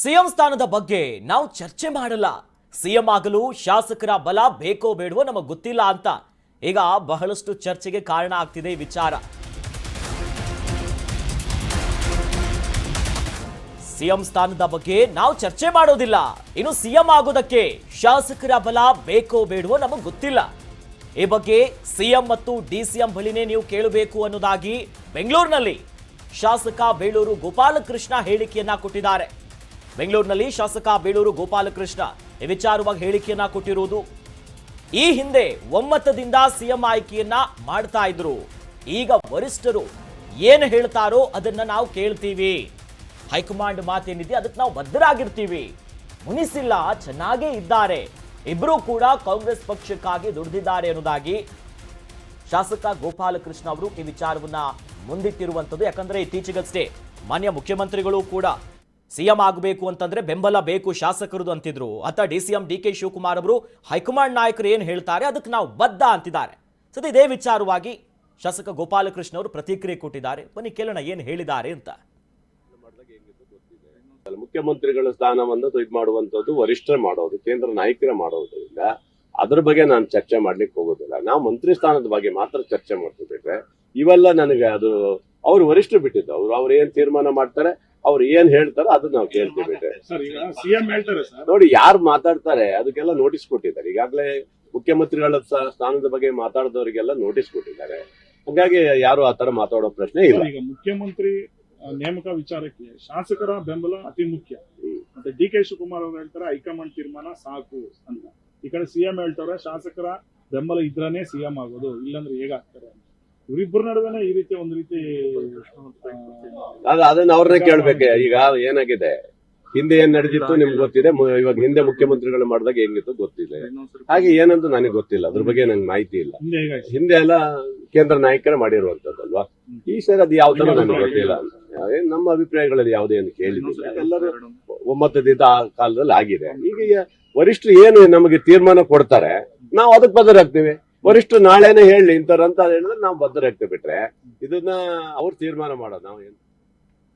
CM ಸ್ಥಾನದ ಬಗ್ಗೆ ನಾವು ಚರ್ಚೆ ಮಾಡಲ್ಲ. ಸಿಎಂ ಆಗಲು ಶಾಸಕರ ಬಲ ಬೇಕೋ ಬೇಡವೋ ನಮಗೆ ಗೊತ್ತಿಲ್ಲ ಅಂತ ಈಗ ಬಹಳಷ್ಟು ಚರ್ಚೆಗೆ ಕಾರಣ ಆಗ್ತಿದೆ ಈ ವಿಚಾರ. ಸಿಎಂ ಸ್ಥಾನದ ಬಗ್ಗೆ ನಾವು ಚರ್ಚೆ ಮಾಡೋದಿಲ್ಲ. ಇನ್ನು ಸಿಎಂ ಆಗೋದಕ್ಕೆ ಶಾಸಕರ ಬಲ ಬೇಕೋ ಬೇಡವೋ ನಮಗೆ ಗೊತ್ತಿಲ್ಲ. ಈ ಬಗ್ಗೆ ಸಿಎಂ ಮತ್ತು ಡಿಸಿಎಂ ಬಳಿನೇ ನೀವು ಕೇಳಬೇಕು ಅನ್ನೋದಾಗಿ ಬೆಂಗಳೂರಿನಲ್ಲಿ ಶಾಸಕ ಬೇಳೂರು ಗೋಪಾಲಕೃಷ್ಣ ಹೇಳಿಕೆಯನ್ನ ಕೊಟ್ಟಿದ್ದಾರೆ. ಬೆಂಗಳೂರಿನಲ್ಲಿ ಶಾಸಕ ಬೇಳೂರು ಗೋಪಾಲಕೃಷ್ಣ ಈ ವಿಚಾರವಾಗಿ ಹೇಳಿಕೆಯನ್ನ ಕೊಟ್ಟಿರುವುದು. ಈ ಹಿಂದೆ ಒಮ್ಮತದಿಂದ ಸಿಎಂ ಆಯ್ಕೆಯನ್ನ ಮಾಡ್ತಾ ಇದ್ರು. ಈಗ ವರಿಷ್ಠರು ಏನು ಹೇಳ್ತಾರೋ ಅದನ್ನ ನಾವು ಕೇಳ್ತೀವಿ. ಹೈಕಮಾಂಡ್ ಮಾತೇನಿದೆ ಅದಕ್ಕೆ ನಾವು ಬದ್ಧರಾಗಿರ್ತೀವಿ. ಮುನಿಸಿಲ್ಲ, ಚೆನ್ನಾಗೇ ಇದ್ದಾರೆ. ಇಬ್ಬರೂ ಕೂಡ ಕಾಂಗ್ರೆಸ್ ಪಕ್ಷಕ್ಕಾಗಿ ದುಡಿದಿದ್ದಾರೆ ಅನ್ನೋದಾಗಿ ಶಾಸಕ ಗೋಪಾಲಕೃಷ್ಣ ಅವರು ಈ ವಿಚಾರವನ್ನ ಮುಂದಿಟ್ಟಿರುವಂಥದ್ದು. ಯಾಕಂದ್ರೆ ಇತ್ತೀಚೆಗಷ್ಟೇ ಮಾನ್ಯ ಮುಖ್ಯಮಂತ್ರಿಗಳು ಕೂಡ ಸಿಎಂ ಆಗಬೇಕು ಅಂತಂದ್ರೆ ಬೆಂಬಲ ಬೇಕು ಶಾಸಕರದು ಅಂತಿದ್ರು. ಅಥವಾ D C M D K Shivakumar ಅವರು ಹೈಕಮಾಂಡ್ ನಾಯಕರು ಏನು ಹೇಳ್ತಾರೆ, ಅದಕ್ಕೆ ನಾವು ಬದ್ಧ ಅಂತಿದ್ದಾರೆ. ಸದ್ಯ ಇದೇ ವಿಚಾರವಾಗಿ ಶಾಸಕ ಗೋಪಾಲಕೃಷ್ಣ ಅವರು ಪ್ರತಿಕ್ರಿಯೆ ಕೊಟ್ಟಿದ್ದಾರೆ. ಬನ್ನಿ ಕೇಳೋಣ ಏನು ಹೇಳಿದ್ದಾರೆ ಅಂತ. ಮುಖ್ಯಮಂತ್ರಿಗಳ ಸ್ಥಾನವನ್ನು ಇದು ಮಾಡುವಂತದ್ದು ವರಿಷ್ಠರೇ ಮಾಡೋದು, ಕೇಂದ್ರ ನಾಯಕರೇ ಮಾಡೋದ್ರಿಂದ ಅದ್ರ ಬಗ್ಗೆ ನಾನು ಚರ್ಚೆ ಮಾಡ್ಲಿಕ್ಕೆ ಹೋಗೋದಿಲ್ಲ. ನಾವು ಮಂತ್ರಿ ಸ್ಥಾನದ ಬಗ್ಗೆ ಮಾತ್ರ ಚರ್ಚೆ ಮಾಡ್ತಿದ್ದೇವೆ. ಇವೆಲ್ಲ ನನಗೆ ಅದು, ಅವ್ರು ವರಿಷ್ಠರು ಬಿಟ್ಟಿದ್ದು, ಅವ್ರು ಅವ್ರು ಏನ್ ತೀರ್ಮಾನ ಮಾಡ್ತಾರೆ ಅವ್ರು ಏನ್ ಹೇಳ್ತಾರೋ ಅದನ್ನ ನಾವು ಕೇಳ್ತೀವಿ ಬಿಟ್ರೆ ಸರ್ ಈಗ ಸಿಎಂ ಹೇಳ್ತಾರೆ ಸರ್. ನೋಡಿ ಯಾರು ಮಾತಾಡ್ತಾರೆ ಅದಕ್ಕೆಲ್ಲ ನೋಟಿಸ್ ಕೊಟ್ಟಿದ್ದಾರೆ. ಈಗಾಗಲೇ ಮುಖ್ಯಮಂತ್ರಿಗಳ ಸ್ಥಾನದ ಬಗ್ಗೆ ಮಾತಾಡಿದವರಿಗೆಲ್ಲ ನೋಟಿಸ್ ಕೊಟ್ಟಿದ್ದಾರೆ. ಹಾಗಾಗಿ ಯಾರು ಆ ತರ ಮಾತಾಡೋ ಪ್ರಶ್ನೆ ಇಲ್ಲ. ಈಗ ಮುಖ್ಯಮಂತ್ರಿ ನೇಮಕ ವಿಚಾರಕ್ಕೆ ಶಾಸಕರ ಬೆಂಬಲ ಅತಿ ಮುಖ್ಯ. ಮತ್ತೆ ಡಿ ಕೆ ಶಿವಕುಮಾರ್ ಅವರು ಹೇಳ್ತಾರೆ ಹೈಕಮಾಂಡ್ ತೀರ್ಮಾನ ಸಾಕು ಅಂತ. ಈ ಕಡೆ ಸಿಎಂ ಹೇಳ್ತಾರೆ ಶಾಸಕರ ಬೆಂಬಲ ಇದ್ರನೇ ಸಿಎಂ ಆಗೋದು ಇಲ್ಲಾಂದ್ರೆ ಹೇಗಾಗ್ತಾರೆ? ಅಂತ ಇವರಿಬ್ಬರ ನಡುವೆನೆ ಈ ರೀತಿ ಒಂದು ರೀತಿ ಅದ ಅದನ್ನ ಅವ್ರನ್ನೇ ಕೇಳ್ಬೇಕು. ಈಗ ಏನಾಗಿದೆ? ಹಿಂದೆ ಏನ್ ನಡೆದಿತ್ತು ನಿಮ್ಗೆ ಗೊತ್ತಿದೆ? ಮು- ಇವಾಗ ಹಿಂದೆ ಮುಖ್ಯಮಂತ್ರಿಗಳು ಮಾಡಿದಾಗ ಹೆಂಗಿತ್ತು ಗೊತ್ತಿದೆ. ಹಾಗೆ ಏನಂತ ನನಗೆ ಗೊತ್ತಿಲ್ಲ. ಅದ್ರ ಬಗ್ಗೆ ನಂಗೆ ಮಾಹಿತಿ ಇಲ್ಲ. ಹಿಂದೆ ಹೇಗಾಯ್ತು? ಹಿಂದೆ ಎಲ್ಲ ಕೇಂದ್ರ ನಾಯಕರೇ ಮಾಡಿರುವಂತದ್ದಲ್ವಾ? ಈ ಸರಿ ಅದು ಯಾವ ತರ ನನಗೆ ಗೊತ್ತಿಲ್ಲ. ನಮ್ಮ ಅಭಿಪ್ರಾಯಗಳಲ್ಲಿ ಯಾವುದೇನು ಕೇಳಿದಿಲ್ಲ. ಎಲ್ಲರೂ ಒಮ್ಮತದಿಂದ ಆ ಕಾಲದಲ್ಲಿ ಆಗಿದೆ. ಈಗ ವರಿಷ್ಠರು ಏನು ನಮಗೆ ತೀರ್ಮಾನ ಕೊಡ್ತಾರೆ ನಾವು ಅದಕ್ಕೆ ಬದ್ಧರಾಗ್ತೀವಿ. ವರಿಷ್ಠರು ನಾಳೆನೆ ಹೇಳಿ ಇಂಥವ್ರಂತ ಹೇಳಿದ್ರೆ ನಾವು ಬದ್ಧರಾಗ್ತೇವೆ ಬಿಟ್ರೆ. ಇದನ್ನ ಅವ್ರು ತೀರ್ಮಾನ ಮಾಡೋದು ನಾವು